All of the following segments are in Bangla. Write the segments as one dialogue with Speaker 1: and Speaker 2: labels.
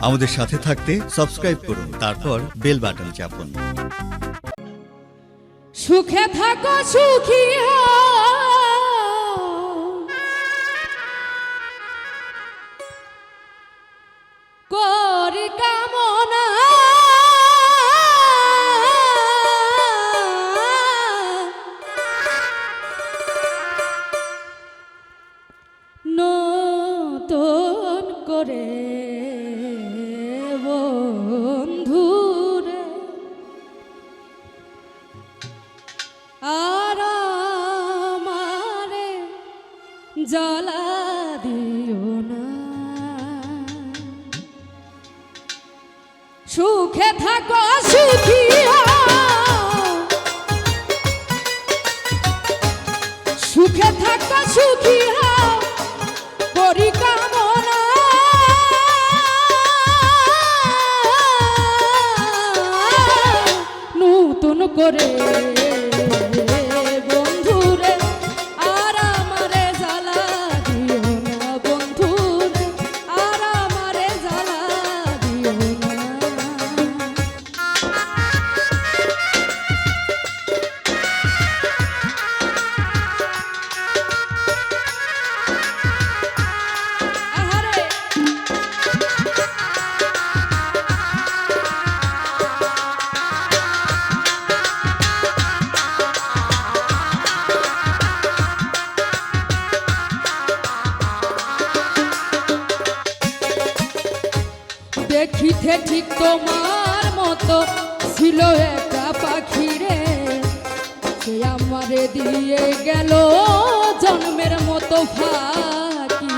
Speaker 1: আমাদের সাথে থাকতে সাবস্ক্রাইব করুন, তারপর বেল বাটন চাপুন
Speaker 2: সুখে থাকো, সুখী। করি কামনা করে সুখে থাকো সুখী। সুখে থাকো সুখী পরিকামনা নতুন করে দেখিতে ঠিক তোমার মতো ছিল একটা পাখি রে। সে আমারে দিয়ে গেল জন্মের মতো ফাঁকি।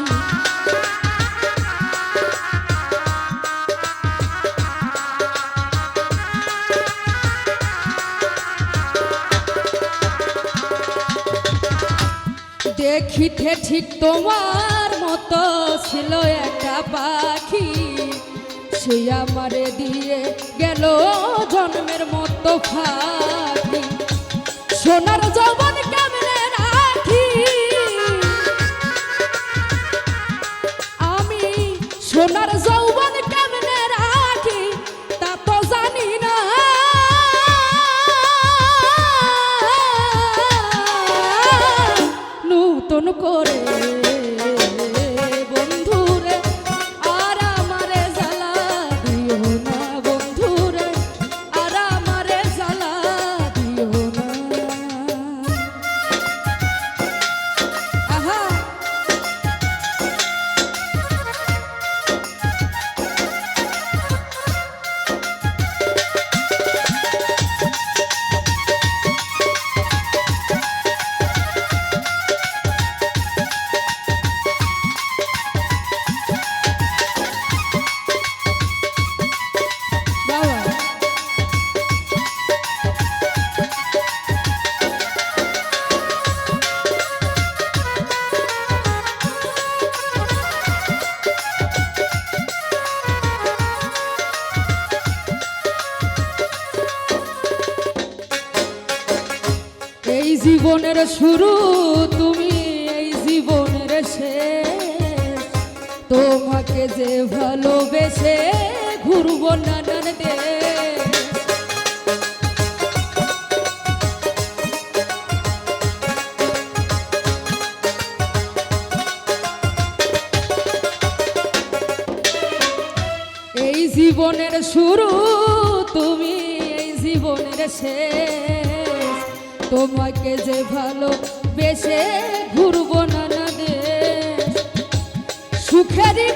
Speaker 2: দেখিতে ঠিক তোমার মতো ছিল একটা পাখি। সে আমারে দিয়ে গেল জন্মের মতো ফাঁকি। সোনার যৌবন কেমনে রাখি? আমি সোনার যৌবন কেমনে রাখি তা তো জানি না। নূতন করে জীবনের শুরু, তুমি এই জীবনের শেষ। তোমাকে যে ভালোবেসে ঘুরবো নানান এই জীবনের শুরু, তুমি এই জীবনের শেষ। তোমাকে যে ভালো বেশে ঘুরবো নানা দেশ সুখেরই